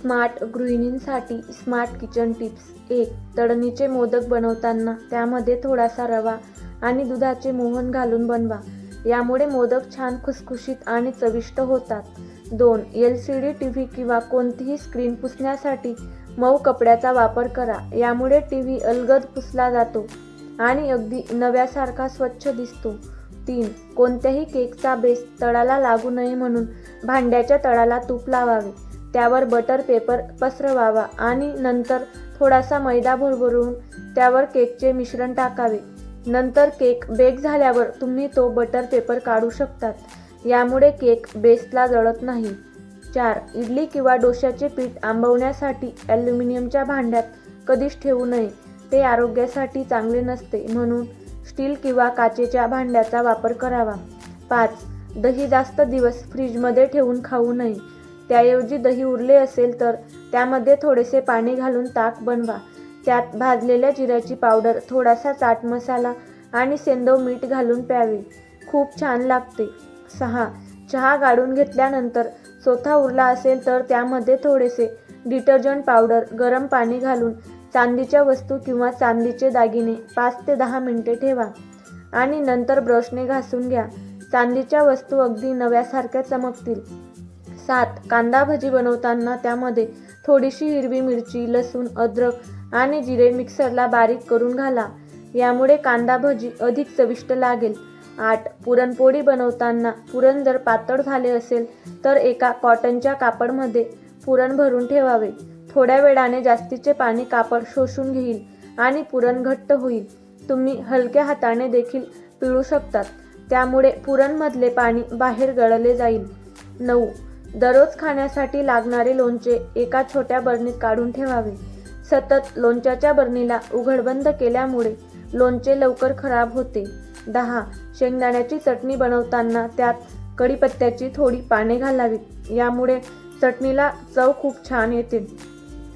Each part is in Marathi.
स्मार्ट गृहिणींसाठी स्मार्ट किचन टिप्स. एक तळणीचे मोदक बनवताना त्यामध्ये थोडासा रवा आणि दुधाचे मोहन घालून बनवा. यामुळे मोदक छान खुसखुशीत आणि चविष्ट होतात. दोन L C D T V किंवा कोणतीही स्क्रीन पुसण्यासाठी मऊ कपड्याचा वापर करा. यामुळे टी व्ही अलगद पुसला जातो आणि अगदी नव्यासारखा स्वच्छ दिसतो. तीन कोणत्याही केकचा बेस तळाला लागू नये म्हणून भांड्याच्या तळाला तूप लावावे. त्यावर बटर पेपर पसरवावा आणि नंतर थोडासा मैदा भरभरून त्यावर केकचे मिश्रण टाकावे. नंतर केक बेक झाल्यावर तुम्ही तो बटर पेपर काढू शकतात. यामुळे केक बेसला जळत नाही. चार इडली किंवा डोश्याचे पीठ आंबवण्यासाठी ॲल्युमिनियमच्या भांड्यात कधीच ठेवू नये. ते आरोग्यासाठी चांगले नसते म्हणून स्टील किंवा काचेच्या भांड्याचा वापर करावा. पाच दही जास्त दिवस फ्रीजमध्ये ठेवून खाऊ नये. त्याऐवजी दही उरले असेल तर त्यामध्ये थोडेसे पाणी घालून ताक बनवा. त्यात भाजलेल्या जिऱ्याची पावडर थोडासा चाट मसाला आणि सेंदव मीठ घालून प्यावे. खूप छान लागते. सहा. चहा गाळून घेतल्यानंतर चोथा उरला असेल तर त्यामध्ये थोडेसे डिटर्जंट पावडर गरम पाणी घालून चांदीच्या वस्तू किंवा चांदीचे दागिने पाच ते दहा मिनिटे ठेवा आणि नंतर ब्रशने घासून घ्या. चांदीच्या वस्तू अगदी नव्यासारख्या चमकतील. सात कांदा भजी बनवताना त्यामध्ये थोडीशी हिरवी मिरची लसूण अद्रक आणि जिरे मिक्सरला बारीक करून घाला. यामुळे कांदा भजी अधिक चविष्ट लागेल. आठ पुरणपोळी बनवताना पुरण जर पातळ झाले असेल तर एका कॉटनच्या कापडमध्ये पुरण भरून ठेवावे. थोड्या वेळाने जास्तीचे पाणी कापड शोषून घेईल आणि पुरण घट्ट होईल. तुम्ही हलक्या हाताने देखील पिळू शकतात. त्यामुळे पुरणमधले पाणी बाहेर गळले जाईल. नऊ दररोज खाण्यासाठी लागणारे लोणचे एका छोट्या बरणीत काढून ठेवावे. सतत लोणच्याच्या बरणीला उघडबंद केल्यामुळे लोणचे लवकर खराब होते. दहा शेंगदाण्याची चटणी बनवताना त्यात कढीपत्त्याची थोडी पाने घालावीत. यामुळे चटणीला चव खूप छान येते.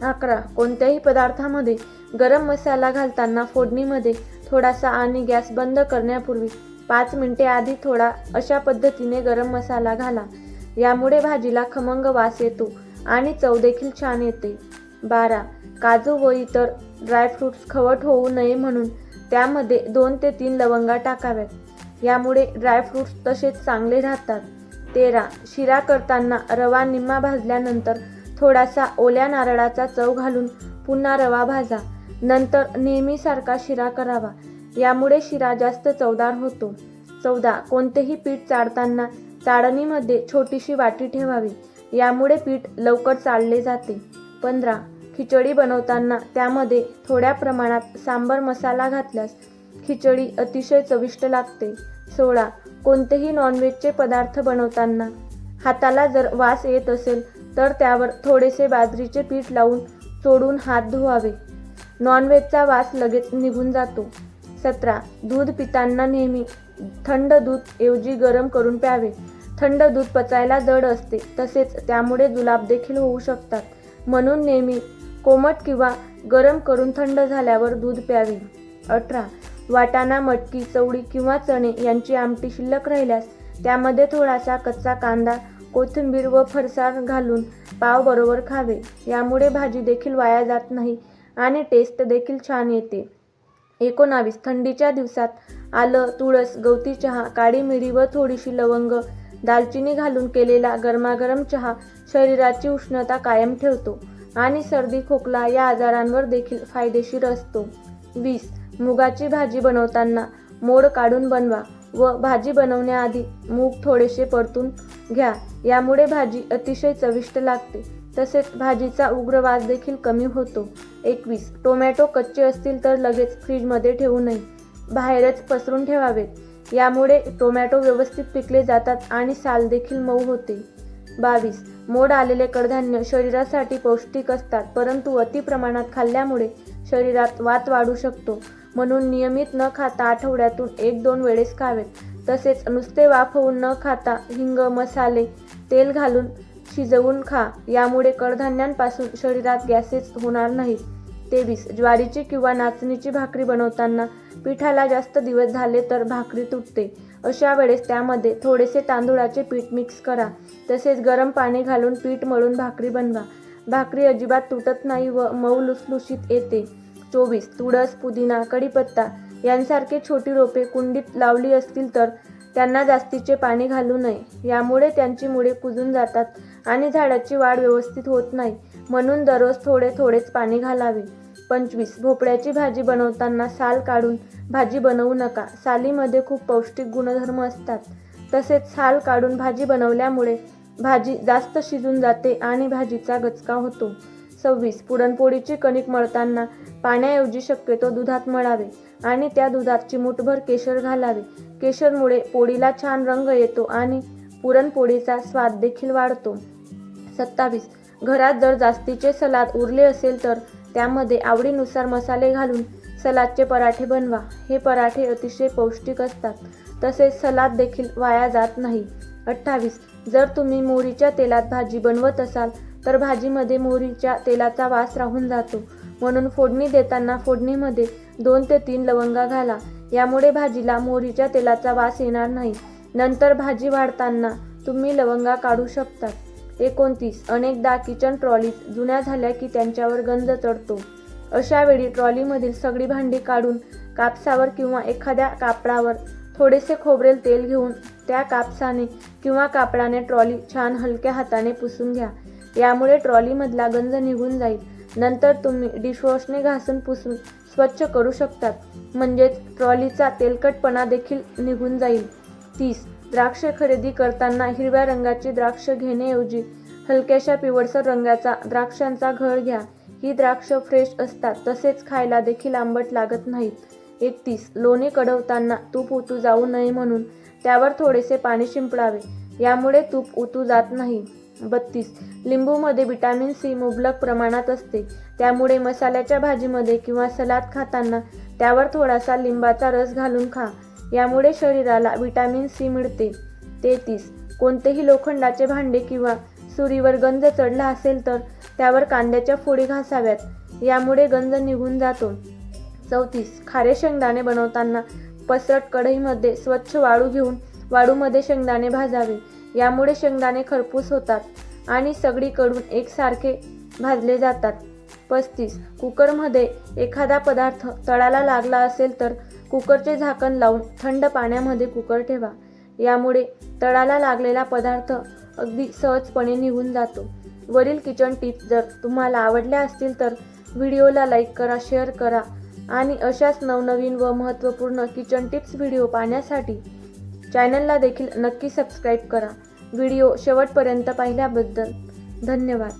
अकरा कोणत्याही पदार्थामध्ये गरम मसाला घालताना फोडणीमध्ये थोडासा आणि गॅस बंद करण्यापूर्वी पाच मिनिटे आधी थोडा अशा पद्धतीने गरम मसाला घाला. यामुळे भाजीला खमंग वास येतो आणि चव देखील छान येते. बारा. काजू व इतर ड्रायफ्रूट्स खवट होऊ नये म्हणून त्यामध्ये दोन ते तीन लवंगा टाकाव्यात. यामुळे ड्रायफ्रूट्स तसेच चांगले राहतात. तेरा. शिरा करताना रवा निम्मा भाजल्यानंतर थोडासा ओल्या नारळाचा चव घालून पुन्हा रवा भाजा. नंतर नेहमीसारखा शिरा करावा. यामुळे शिरा जास्त चवदार होतो. चौदा. कोणतेही पीठ चाळताना चाळणीमध्ये छोटीशी वाटी ठेवावी. यामुळे पीठ लवकर चाळले जाते. पंधरा. खिचडी बनवताना त्यामध्ये थोड्या प्रमाणात सांबर मसाला घातल्यास खिचडी अतिशय चविष्ट लागते. सोळा. कोणतेही नॉनव्हेजचे पदार्थ बनवताना हाताला जर वास येत असेल तर त्यावर थोडेसे बाजरीचे पीठ लावून चोडून हात धुवावे. नॉनव्हेजचा वास लगेच निघून जातो. सतरा. दूध पिताना नेहमी थंड दूध ऐवजी गरम करून प्यावे. थंड दूध पचायला जड असते तसेच त्यामुळे जुलाब देखील होऊ शकतात. म्हणून नेहमी कोमट किंवा गरम करून थंड झाल्यावर दूध प्यावे. अठरा. वाटाणा मटकी चवळी किंवा चणे यांची आमटी शिल्लक राहिल्यास त्यामध्ये थोडासा कच्चा कांदा कोथिंबीर व फरसाण घालून पाव बरोबर खावे. यामुळे भाजी देखील वाया जात नाही आणि टेस्ट देखील छान येते. एकोणावीस. थंडीच्या दिवसात आलं तुळस गवती चहा काळी मिरी व थोडीशी लवंग दालचिनी घालून केलेला गरमागरम चहा शरीराची उष्णता कायम ठेवतो आणि सर्दी खोकला या आजारांवर देखील फायदेशीर असतो. वीस. मुगाची भाजी बनवताना मोड काढून बनवा व भाजी बनवण्याआधी मूग थोडेसे परतून घ्या. यामुळे भाजी अतिशय चविष्ट लागते. तसेच भाजीचा उग्र वास देखील कमी होतो. एकवीस टोमॅटो कच्चे असतील तर लगेच फ्रीजमध्ये ठेवू नये. बाहेरच पसरून ठेवावेत यामुळे टोमॅटो व्यवस्थित पिकले जातात आणि साल देखील मऊ होते. बावीस मोड आलेले कडधान्य शरीरासाठी पौष्टिक असतात परंतु अति प्रमाणात खाल्ल्यामुळे शरीरात वात वाढू शकतो. म्हणून नियमित न खाता आठवड्यातून एक दोन वेळेस खावेत. तसेच नुसते वाफवून न खाता हिंग मसाले तेल घालून शिजवून खा. यामुळे कडधान्यांपासून शरीरात गॅसेस होणार नाहीत. तेवीस. ज्वारीची किंवा नाचणीची भाकरी बनवताना पिठाला जास्त दिवस झाले तर भाकरी तुटते. अशा वेळेस त्यामध्ये थोडेसे तांदूळाचे पीठ मिक्स करा. तसेच गरम पाणी घालून पीठ मळून भाकरी बनवा. भाकरी अजिबात तुटत नाही व मऊ लुसलुशीत येते. चोवीस. तुळस पुदिना कढीपत्ता यांसारखे छोटी रोपे कुंडीत लावली असतील तर त्यांना जास्तीचे पाणी घालू नये. यामुळे त्यांची मुळे कुजून जातात. आणि झाडाची वाढ व्यवस्थित होत नाही. म्हणून दररोज थोडे थोडेच पाणी घालावे. पंचवीस. भोपळ्याची भाजी बनवताना साल काढून भाजी बनवू नका. सालीमध्ये खूप पौष्टिक गुणधर्म असतात. तसेच साल काढून भाजी बनवल्यामुळे भाजी जास्त शिजून जाते आणि भाजीचा गचका होतो. सव्वीस. पुरणपोळीची कणिक मळताना पाण्याऐवजी शक्यतो दुधात मळावे आणि त्या दुधात चिमूटभर केशर घालावे. केशरमुळे पोळीला छान रंग येतो आणि पुरणपोळीचा स्वाद देखील वाढतो. सत्तावीस. घरात जर जास्तीचे सलाद उरले असेल तर त्यामध्ये आवडीनुसार मसाले घालून सलादचे पराठे बनवा. हे पराठे अतिशय पौष्टिक असतात. तसेच सलाद देखील वाया जात नाही. अठ्ठावीस. जर तुम्ही मोहरीच्या तेलात भाजी बनवत असाल तर भाजीमध्ये मोहरीच्या तेलाचा वास राहून जातो. म्हणून फोडणी देताना फोडणीमध्ये दोन ते तीन लवंगा घाला. यामुळे भाजीला मोहरीच्या तेलाचा वास येणार नाही. नंतर भाजी वाढताना तुम्ही लवंगा काढू शकता एकोणतीस. अनेकदा किचन ट्रॉली जुन्या झाल्या की त्यांच्यावर गंज चढतो. अशा वेळी ट्रॉलीमधील सगळी भांडी काढून कापसावर किंवा एखाद्या कापडावर थोडेसे खोबरेल तेल घेऊन त्या कापसाने किंवा कापडाने ट्रॉली छान हलक्या हाताने पुसून घ्या. यामुळे ट्रॉलीमधला गंज निघून जाईल. नंतर तुम्ही डिशवॉशने घासून पुसून स्वच्छ करू शकतात. म्हणजेच ट्रॉलीचा तेलकटपणा देखील निघून जाईल. तीस. द्राक्ष खरेदी करताना हिरव्या रंगाची द्राक्ष घेण्याऐवजी हलक्याशा पिवळसर रंगाचा द्राक्षांचा घळ घ्या. ही द्राक्ष फ्रेश असतात तसेच खायला देखील आंबट लागत नाहीत. एकतीस. लोणी कडवताना तूप उतू जाऊ नये म्हणून त्यावर थोडेसे पाणी शिंपडावे. यामुळे तूप उतू जात नाही. बत्तीस. लिंबूमध्ये विटॅमिन सी मुबलक प्रमाणात असते. त्यामुळे मसाल्याच्या भाजीमध्ये किंवा सलाद खाताना त्यावर थोडासा लिंबाचा रस घालून खा. यामुळे शरीराला विटॅमिन सी मिळते. तेहतीस. कोणतेही लोखंडाचे भांडे किंवा सुरीवर गंज चढला असेल तर त्यावर कांद्याच्या फोडी घासाव्यात. यामुळे गंज निघून जातो. चौतीस. खारे शेंगदाणे बनवताना पसरट कढईमध्ये स्वच्छ वाळू घेऊन वाळूमध्ये शेंगदाणे भाजावे. यामुळे शेंगदाणे खरपूस होतात आणि सगळीकडून एकसारखे भाजले जातात. पस्तीस. कुकरमध्ये एखादा पदार्थ तळाला लागला असेल तर कुकरचे झाकण लावून थंड पाण्यामध्ये कुकर ठेवा. यामुळे तळाला लागलेला पदार्थ अगदी सहजपणे निघून जातो. वरील किचन टिप्स जर तुम्हाला आवडल्या असतील तर व्हिडिओला लाईक करा शेअर करा आणि अशाच नवनवीन व महत्त्वपूर्ण किचन टिप्स व्हिडिओ पाहण्यासाठी चॅनलला देखील नक्की सबस्क्राईब करा. व्हिडिओ शेवटपर्यंत पाहिल्याबद्दल धन्यवाद.